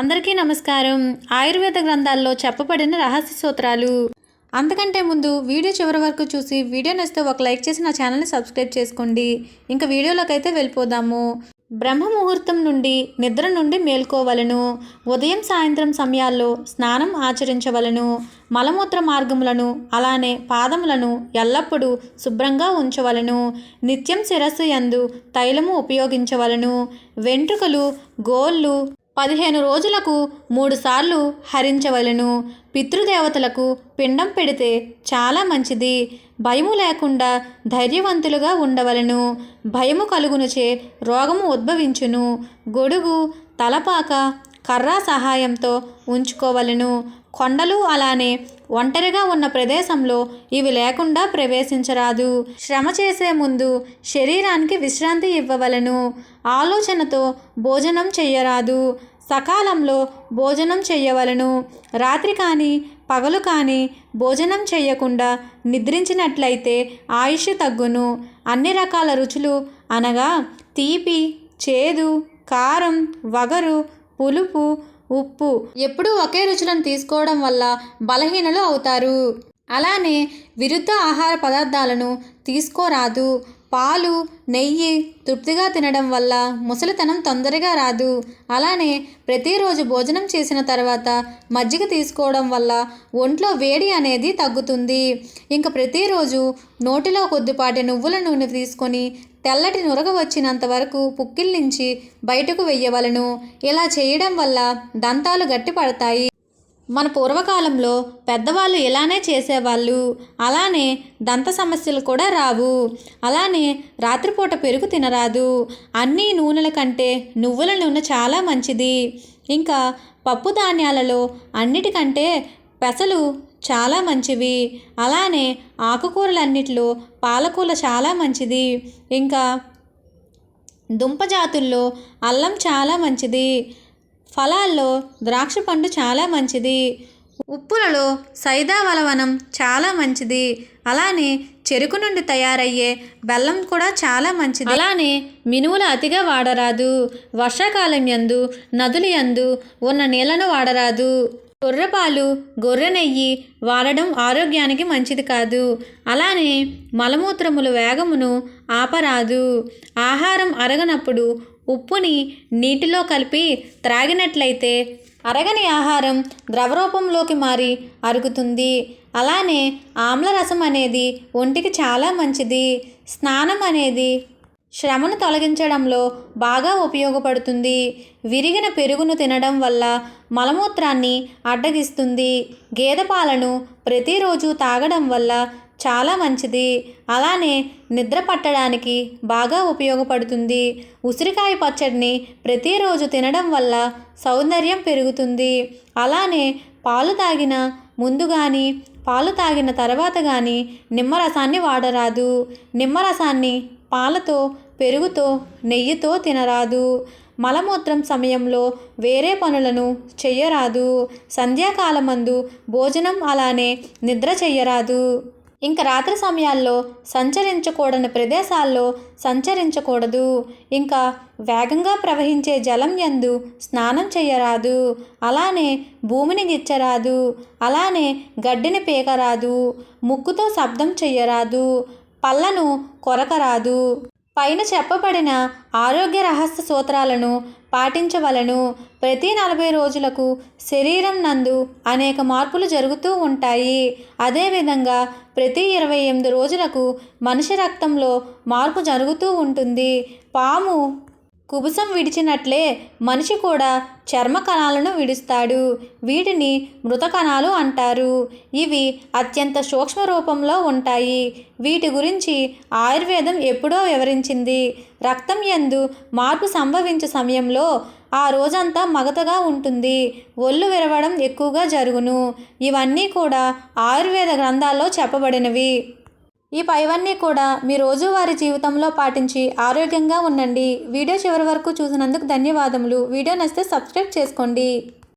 అందరికీ నమస్కారం. ఆయుర్వేద గ్రంథాల్లో చెప్పబడిన రహస్య సూత్రాలు. అంతకంటే ముందు వీడియో చివరి వరకు చూసి వీడియో నచ్చితే ఒక లైక్ చేసి నా ఛానల్ని సబ్స్క్రైబ్ చేసుకోండి. ఇంకా వీడియోలోకి అయితే వెళ్ళిపోదాము. బ్రహ్మ ముహూర్తం నుండి నిద్ర నుండి మేల్కోవలను. ఉదయం సాయంత్రం సమయాల్లో స్నానం ఆచరించవలను. మలమూత్ర మార్గములను అలానే పాదములను ఎల్లప్పుడూ శుభ్రంగా ఉంచవలను. నిత్యం శిరస్సు యందు తైలము ఉపయోగించవలను. వెంట్రుకలు గోళ్ళు పదిహేను రోజులకు మూడుసార్లు హరించవలను. పితృదేవతలకు పిండం పెడితే చాలా మంచిది. భయము లేకుండా ధైర్యవంతులుగా ఉండవలను. భయము కలుగునుచే రోగము ఉద్భవించును. గొడుగు తలపాక కర్ర సహాయంతో ఉంచుకోవలను. కొండలు అలానే ఒంటరిగా ఉన్న ప్రదేశంలో ఇవి లేకుండా ప్రవేశించరాదు. శ్రమ చేసే ముందు శరీరానికి విశ్రాంతి ఇవ్వవలను. ఆలోచనతో భోజనం చెయ్యరాదు. సకాలంలో భోజనం చెయ్యవలను. రాత్రి కానీ పగలు కానీ భోజనం చేయకుండా నిద్రించినట్లయితే ఆయుష్ తగ్గును. అన్ని రకాల రుచులు అనగా తీపి చేదు కారం వగరు పులుపు ఉప్పు ఎప్పుడూ ఒకే రుచులను తీసుకోవడం వల్ల బలహీనలు అవుతారు. అలానే విరుద్ధ ఆహార పదార్థాలను తీసుకోరాదు. పాలు నెయ్యి తృప్తిగా తినడం వల్ల ముసలితనం తొందరగా రాదు. అలానే ప్రతిరోజు భోజనం చేసిన తర్వాత మజ్జిగ తీసుకోవడం వల్ల ఒంట్లో వేడి అనేది తగ్గుతుంది. ఇంకా ప్రతిరోజు నోటిలో కొద్దిపాటి నువ్వుల నూనె తీసుకొని తెల్లటి నురగ వచ్చినంత వరకు పుక్కిల్నించి బయటకు వెయ్యవలను. ఇలా చేయడం వల్ల దంతాలు గట్టిపడతాయి. మన పూర్వకాలంలో పెద్దవాళ్ళు ఇలానే చేసేవాళ్ళు. అలానే దంత సమస్యలు కూడా రావు. అలానే రాత్రిపూట పెరుగు తినరాదు. అన్ని నూనెల కంటే నువ్వుల నూనె చాలా మంచిది. ఇంకా పప్పు ధాన్యాలలో అన్నిటికంటే పెసలు చాలా మంచివి. అలానే ఆకుకూరలన్నిట్లో పాలకూర చాలా మంచిది. ఇంకా దుంప జాతుల్లో అల్లం చాలా మంచిది. ఫలాల్లో ద్రాక్ష పండు చాలా మంచిది. ఉప్పులలో సైదావలవనం చాలా మంచిది. అలానే చెరుకు నుండి తయారయ్యే బెల్లం కూడా చాలా మంచిది. అలానే మినుములు అతిగా వాడరాదు. వర్షాకాలం యందు నదుల యందు ఉన్న నీళ్ళను వాడరాదు. గొర్రెపాలు గొర్రె నెయ్యి వాడడం ఆరోగ్యానికి మంచిది కాదు. అలానే మలమూత్రముల వేగమును ఆపరాదు. ఆహారం అరగనప్పుడు ఉప్పుని నీటిలో కలిపి త్రాగినట్లయితే అరగని ఆహారం ద్రవరూపంలోకి మారి అరుగుతుంది. అలానే ఆమ్లరసం అనేది ఒంటికి చాలా మంచిది. స్నానం అనేది శ్రమను తొలగించడంలో బాగా ఉపయోగపడుతుంది. విరిగిన పెరుగును తినడం వల్ల మలమూత్రాన్ని అడ్డగిస్తుంది. గేదె పాలను ప్రతిరోజు తాగడం వల్ల చాలా మంచిది. అలానే నిద్ర పట్టడానికి బాగా ఉపయోగపడుతుంది. ఉసిరికాయ పచ్చడిని ప్రతిరోజు తినడం వల్ల సౌందర్యం పెరుగుతుంది. అలానే పాలు తాగిన ముందు కానీ పాలు తాగిన తర్వాత కానీ నిమ్మరసాన్ని వాడరాదు. నిమ్మరసాన్ని పాలతో పెరుగుతో నెయ్యితో తినరాదు. మలమూత్రం సమయంలో వేరే పనులను చెయ్యరాదు. సంధ్యాకాలమందు భోజనం అలానే నిద్ర చెయ్యరాదు. ఇంక రాత్రి సమయాల్లో సంచరించకూడని ప్రదేశాల్లో సంచరించకూడదు. ఇంకా వేగంగా ప్రవహించే జలం యందు స్నానం చేయరాదు అలానే భూమిని గిచ్చరాదు. అలానే గడ్డిని పీకరాదు. ముక్కుతో శబ్దం చెయ్యరాదు. పళ్ళను కొరకరాదు. పైన చెప్పబడిన ఆరోగ్య రహస్య సూత్రాలను పాటించవలను. ప్రతి నలభై రోజులకు శరీరం నందు అనేక మార్పులు జరుగుతూ ఉంటాయి. అదేవిధంగా ప్రతి ఇరవై ఎనిమిది రోజులకు మనిషి రక్తంలో మార్పు జరుగుతూ ఉంటుంది. పాము కుబుసం విడిచినట్లే మనిషి కూడా చర్మ కణాలను విడుస్తాడు. వీటిని మృత కణాలు అంటారు. ఇవి అత్యంత సూక్ష్మ రూపంలో ఉంటాయి. వీటి గురించి ఆయుర్వేదం ఎప్పుడో వివరించింది. రక్తం యందు మార్పు సంభవించే సమయంలో ఆ రోజంతా మగతగా ఉంటుంది. ఒళ్ళు విరవడం ఎక్కువగా జరుగును. ఇవన్నీ కూడా ఆయుర్వేద గ్రంథాల్లో చెప్పబడినవి. ఈ పైవన్నీ కూడా మీ రోజువారీ జీవితంలో పాటించి ఆరోగ్యంగా ఉండండి. వీడియో చివరి వరకు చూసినందుకు ధన్యవాదములు. వీడియో నచ్చితే సబ్స్క్రైబ్ చేసుకోండి.